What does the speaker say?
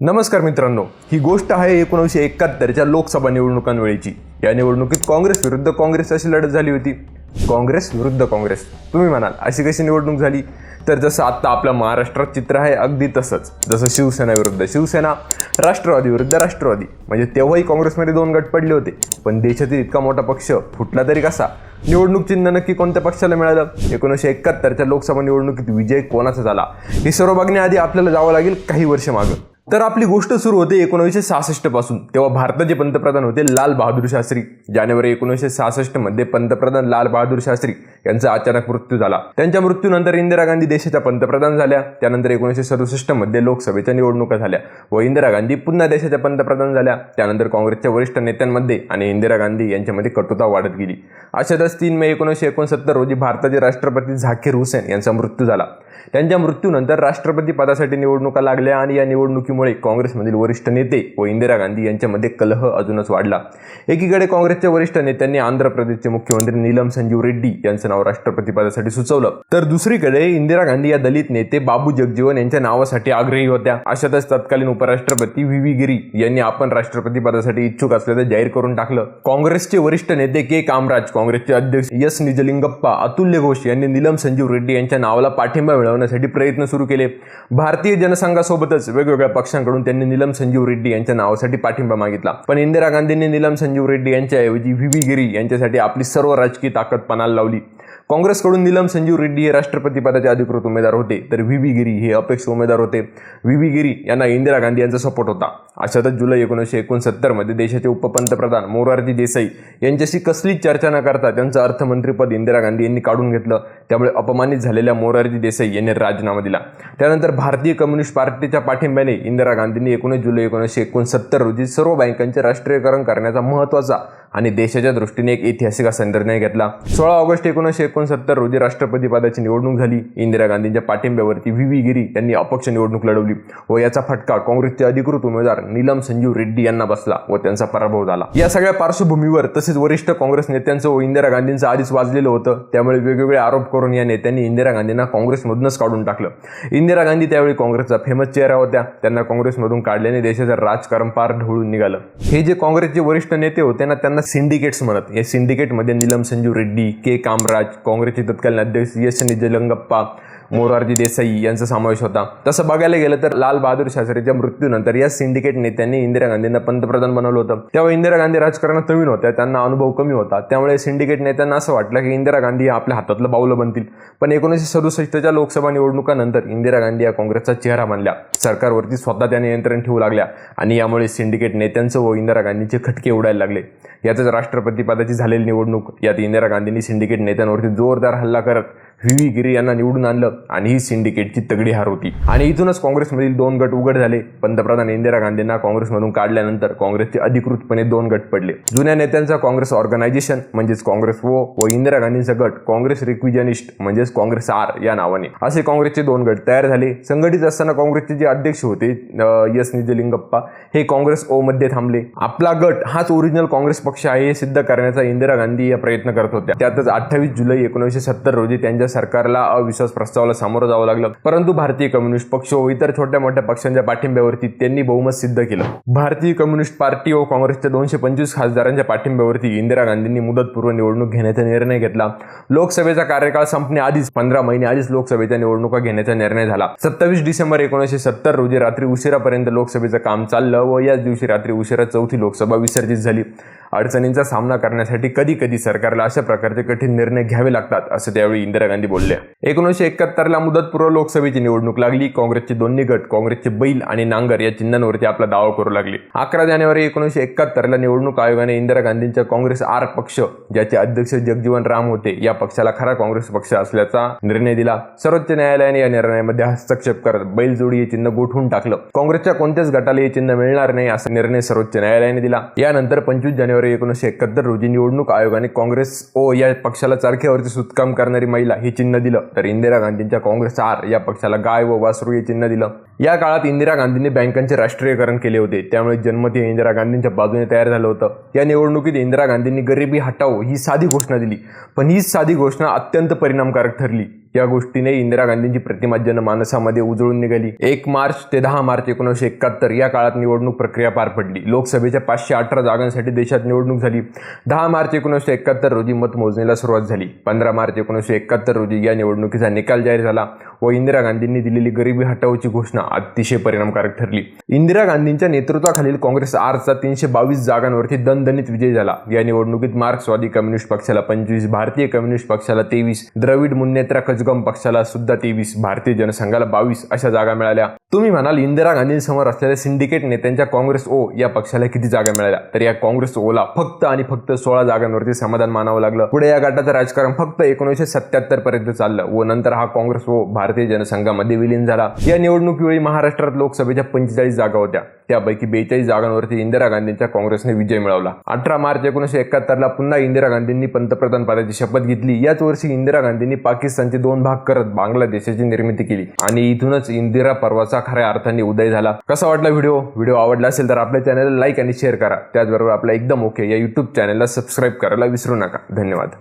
नमस्कार मित्रांनो ही गोष्ट आहे एकोणीसशे एकाहत्तरच्या लोकसभा निवडणुकांवेळीची. या निवडणुकीत काँग्रेस विरुद्ध काँग्रेस अशी लढत झाली होती. काँग्रेस विरुद्ध काँग्रेस. तुम्ही म्हणाल अशी कशी निवडणूक झाली? तर जसं आत्ता आपल्या महाराष्ट्रात चित्र आहे अगदी तसंच. जसं शिवसेना विरुद्ध. शिवसेना राष्ट्रवादी विरुद्ध राष्ट्रवादी. म्हणजे तेव्हाही काँग्रेसमध्ये दोन गट पडले होते. पण देशातील इतका मोठा पक्ष फुटला तरी कसा? निवडणूक चिन्ह नक्की कोणत्या पक्षाला मिळालं? एकोणीसशे एकाहत्तरच्या लोकसभा निवडणुकीत विजय कोणाचा झाला? हे सर्व बघण्याआधी आपल्याला जावं लागेल काही वर्ष मागं. तर आपली गोष्ट सुरू होते एकोणीसशे सहासष्टपासून तेव्हा भारताचे पंतप्रधान होते लाल बहादूर शास्त्री. जानेवारी एकोणीसशे सहासष्टमध्ये पंतप्रधान लाल बहादूर शास्त्री यांचा अचानक मृत्यू झाला. त्यांच्या मृत्यूनंतर इंदिरा गांधी देशाच्या पंतप्रधान झाल्या. त्यानंतर एकोणीसशे सदुसष्टमध्ये लोकसभेच्या निवडणुका झाल्या व इंदिरा गांधी पुन्हा देशाच्या पंतप्रधान झाल्या. त्यानंतर काँग्रेसच्या वरिष्ठ नेत्यांमध्ये आणि इंदिरा गांधी यांच्यामध्ये कटुता वाढत गेली. अशातच तीन मे एकोणीसशे एकोणसत्तर रोजी भारताचे राष्ट्रपती झाकीर हुसेन यांचा मृत्यू झाला. त्यांच्या मृत्यूनंतर राष्ट्रपती पदासाठी निवडणुका लागल्या आणि या निवडणुकीमुळे काँग्रेसमधील वरिष्ठ नेते व इंदिरा गांधी यांच्यामध्ये कलह अजूनच वाढला. एकीकडे काँग्रेस काँग्रेसच्या वरिष्ठ नेत्यांनी आंध्र प्रदेशचे मुख्यमंत्री नीलम संजीव रेड्डी यांचं नाव राष्ट्रपती पदासाठी सुचवलं. तर दुसरीकडे इंदिरा गांधी या दलित नेते बाबू जगजीवन यांच्या नावासाठी आग्रही होत्या. अशातच तत्कालीन उपराष्ट्रपती व्ही. व्ही. गिरी यांनी आपण राष्ट्रपती पदासाठी इच्छुक असल्याचं जाहीर करून टाकलं. काँग्रेसचे वरिष्ठ नेते के. कामराज काँग्रेसचे अध्यक्ष एस. निजलिंगप्पा अतुल्य घोष यांनी नीलम संजीव रेड्डी यांच्या नावाला पाठिंबा मिळवण्यासाठी प्रयत्न सुरू केले. भारतीय जनसंघासोबतच वेगवेगळ्या पक्षांकडून त्यांनी नीलम संजीव रेड्डी यांच्या नावासाठी पाठिंबा मागितला. पण इंदिरा गांधींनी नीलम संजीव रेड्डी यांच्या यांच्याऐवजी व्ही व्ही गिरी यांच्यासाठी आपली सर्व राजकीय ताकद पणाला लावली. काँग्रेसकडून निलम संजीव रेड्डी हे राष्ट्रपती पदाचे अधिकृत उमेदवार होते तर व्ही व्ही गिरी हे अपेक्ष उमेदवार होते. व्ही व्ही गिरी यांना इंदिरा गांधी यांचा सपोर्ट होता. अशातच जुलै एकोणीसशे एकोणसत्तरमध्ये देशाचे उपपंतप्रधान मोरारजी देसाई यांच्याशी कसलीच चर्चा न करता त्यांचं अर्थमंत्रीपद इंदिरा गांधी यांनी काढून घेतलं. त्यामुळे अपमानित झालेल्या मोरारजी देसाई यांनी राजीनामा दिला. त्यानंतर भारतीय कम्युनिस्ट पार्टीच्या पाठिंब्याने इंदिरा गांधींनी एकोणीस जुलै एकोणीसशे एकोणसत्तर रोजी सर्व बँकांचे राष्ट्रीयकरण करण्याचा महत्त्वाचा आणि देशाच्या दृष्टीने एक ऐतिहासिक असा निर्णय घेतला. सोळा ऑगस्ट एकोणीसशे एकोणसत्तर रोजी राष्ट्रपती पदाची निवडणूक झाली. इंदिरा गांधींच्या पाठिंब्यावरती व्ही व्ही गिरी यांनी अपक्ष निवडणूक लढवली. व याचा फटका काँग्रेसचे अधिकृत उमेदवार नीलम संजीव रेड्डी यांना बसला व त्यांचा पराभव झाला. या सगळ्या पार्श्वभूमीवर तसेच वरिष्ठ काँग्रेस नेत्यांचं व इंदिरा गांधींचं आधीच वाजलेलं होतं त्यामुळे वेगवेगळे आरोप करून या नेत्यांनी इंदिरा गांधींना काँग्रेसमधूनच काढून टाकलं. इंदिरा गांधी त्यावेळी काँग्रेसचा फेमस चेहरा होत्या. त्यांना काँग्रेसमधून काढल्याने देशाचं राजकारण पार ढवळून निघालं. हे जे काँग्रेसचे वरिष्ठ नेते होते ना त्यांना सिंडिकेट्स म्हणत. या सिंडिकेटमध्ये नीलम संजीव रेड्डी के. कामराज काँग्रेसचे तत्कालीन अध्यक्ष यश निजलंगप्पा मोरारजी देसाई यांचा समावेश होता. तसं बघायला गेलं तर लाल बहादूर शास्त्रीच्या मृत्यूनंतर या सिंडिकेट नेत्यांनी इंदिरा गांधींना पंतप्रधान बनवलं होतं. तेव्हा इंदिरा गांधी राजकारणात नवीन होत्या त्यांना अनुभव कमी होता. त्यामुळे सिंडिकेट नेत्यांना असं वाटलं की इंदिरा गांधी आपल्या हातातलं बाऊलं बनतील. पण एकोणीसशे सदुसष्टच्या लोकसभा निवडणुकानंतर इंदिरा गांधी या काँग्रेसचा चेहरा बनल्या. सरकारवरती स्वतः त्या नियंत्रण ठेवू लागल्या आणि यामुळे सिंडिकेट नेत्यांचं व इंदिरा गांधीचे खटके उडायला लागले. यातच राष्ट्रपती पदाची झालेली निवडणूक यात इंदिरा गांधींनी सिंडिकेट नेत्यांवरती जोरदार हल्ला करत व्ही व्ही गिरी यांना निवडून आणलं आणि ही सिंडिकेटची तगडी हार होती. आणि इथूनच काँग्रेसमधील दोन गट उघड झाले. पंतप्रधान इंदिरा गांधींना काँग्रेसमधून काढल्यानंतर काँग्रेसचे अधिकृतपणे दोन गट पडले. जुन्या नेत्यांचा काँग्रेस ऑर्गनायझेशन म्हणजेच काँग्रेस वो व इंदिरा गांधींचा गट काँग्रेस रिक्विजनिस्ट म्हणजेच काँग्रेस आर या नावाने. असे काँग्रेसचे दोन गट तयार झाले. संघटित असताना काँग्रेसचे जे अध्यक्ष होते एस निजलिंगप्पा हे काँग्रेस ओ मध्ये थांबले. आपला गट हाच ओरिजिनल काँग्रेस पक्ष आहे हे सिद्ध करण्याचा इंदिरा गांधी या प्रयत्न करत होत्या. त्यातच अठ्ठावीस जुलै एकोणीसशे सत्तर रोजी त्यांच्या सरकारला अविश्वास प्रस्तावाला सामोरं जावं लागलं. परंतु भारतीय कम्युनिस्ट पक्ष व इतर छोट्या मोठ्या पक्षांच्या पाठिंब्यावरती त्यांनी बहुमत सिद्ध केलं. भारतीय कम्युनिस्ट पार्टी व काँग्रेसच्या दोनशे पंचवीस खासदारांच्या पाठिंब्यावरती इंदिरा गांधींनी मुदतपूर्व निवडणूक घेण्याचा निर्णय घेतला. लोकसभेचा कार्यकाळ संपण्याआधीच पंधरा महिने आधीच लोकसभेच्या निवडणुका घेण्याचा निर्णय झाला. सत्तावीस डिसेंबर एकोणीसशे सत्तर रोजी रात्री उशिरापर्यंत लोकसभेचं काम चाललं व याच दिवशी रात्री उशिरा चौथी लोकसभा विसर्जित झाली. अडचणींचा सामना करण्यासाठी कधी कधी सरकारला अशा प्रकारचे कठीण निर्णय घ्यावे लागतात असं त्यावेळी इंदिरा गांधी बोलल्या एकोणीसशे एकाहत्तरला मुदतपूर्व लोकसभेची निवडणूक लागली. काँग्रेसचे दोन्ही गट काँग्रेसचे बैल आणि नांगर या चिन्हांवरती आपला दावा करू लागले. अकरा जानेवारी एकोणीसशे एकाहत्तरला निवडणूक आयोगाने इंदिरा गांधींच्या काँग्रेस आर पक्ष ज्याचे अध्यक्ष जगजीवन राम होते या पक्षाला खरा काँग्रेस पक्ष असल्याचा निर्णय दिला. सर्वोच्च न्यायालयाने या निर्णयामध्ये हस्तक्षेप करत बैलजोडी हे चिन्ह गोठवून टाकलं. काँग्रेसच्या कोणत्याच गटाला हे चिन्ह मिळणार नाही असा निर्णय सर्वोच्च न्यायालयाने दिला. यानंतर पंचवीस जानेवारी एकोणीसशे एकाहत्तर रोजी निवडणूक आयोगाने काँग्रेस ओ या पक्षाला चरख्यावरती सुतकाम करणारी महिला हे चिन्ह दिलं. तर इंदिरा गांधींच्या काँग्रेस आर या पक्षाला गाय व वासरू हे चिन्ह दिलं. या काळात इंदिरा गांधींनी बँकांचे राष्ट्रीयकरण केले होते. त्यामुळे जन्मत हे इंदिरा गांधींच्या बाजूने तयार झालं होतं. या निवडणुकीत इंदिरा गांधींनी गरिबी हटाओ ही साधी घोषणा दिली. पण ही साधी घोषणा अत्यंत परिणामकारक ठरली. या गोष्टीने इंदिरा गांधींची प्रतिमा जनमानसामध्ये उजळून निघाली. एक मार्च ते दहा मार्च एकोणीसशे एकाहत्तर या काळात निवडणूक प्रक्रिया पार पडली. लोकसभेच्या पाचशे अठरा जागांसाठी देशात निवडणूक झाली. दहा मार्च एकोणीसशे एकाहत्तर रोजी मतमोजणीला सुरुवात झाली. पंधरा मार्च एकोणीसशे एकाहत्तर रोजी या निवडणुकीचा निकाल जाहीर झाला. व इंदिरा गांधींनी दिलेली गरिबी हटावची घोषणा अतिशय परिणामकारक ठरली. इंदिरा गांधींच्या नेतृत्वाखालील काँग्रेस आरचा तीनशे बावीस जागांवरती दणदणीत विजय झाला. या निवडणुकीत मार्क्सवादी कम्युनिस्ट पक्षाला पंचवीस भारतीय कम्युनिस्ट पक्षाला तेवीस द्रविड मुन्नेत्रा कजगम पक्षाला सुद्धा तेवीस भारतीय जनसंघाला बावीस अशा जागा मिळाल्या. तुम्ही म्हणाल इंदिरा गांधींसमोर असलेल्या सिंडिकेट नेत्यांच्या काँग्रेस ओ या पक्षाला किती जागा मिळाल्या? तर या काँग्रेस ओला फक्त आणि फक्त सोळा जागांवरती समाधान मानावं लागलं. पुढे या गटाचं राजकारण फक्त एकोणीसशे सत्याहत्तर पर्यंत चाललं व नंतर हा काँग्रेस ओ भारतीय जनसंघामध्ये विलीन झाला. या निवडणुकीवेळी महाराष्ट्रात लोकसभेच्या पंचेचाळीस जागा होत्या. त्यापैकी बेचाळीस जागांवरती इंदिरा गांधींच्या काँग्रेसने विजय मिळवला. अठरा मार्च एकोणीसशे एकाहत्तरला पुन्हा इंदिरा गांधींनी पंतप्रधान पदाची शपथ घेतली. याच वर्षी इंदिरा गांधींनी पाकिस्तानचे दोन भाग करत बांगलादेशाची निर्मिती केली. आणि इथूनच इंदिरा पर्वाचा खऱ्या अर्थाने उदय झाला. कसा वाटला व्हिडिओ? व्हिडिओ आवडला असेल तर आपल्या चॅनलला लाईक आणि शेअर करा. त्याचबरोबर आपला एकदम ओके या युट्यूब चॅनलला सबस्क्राईब करायला विसरू नका. धन्यवाद.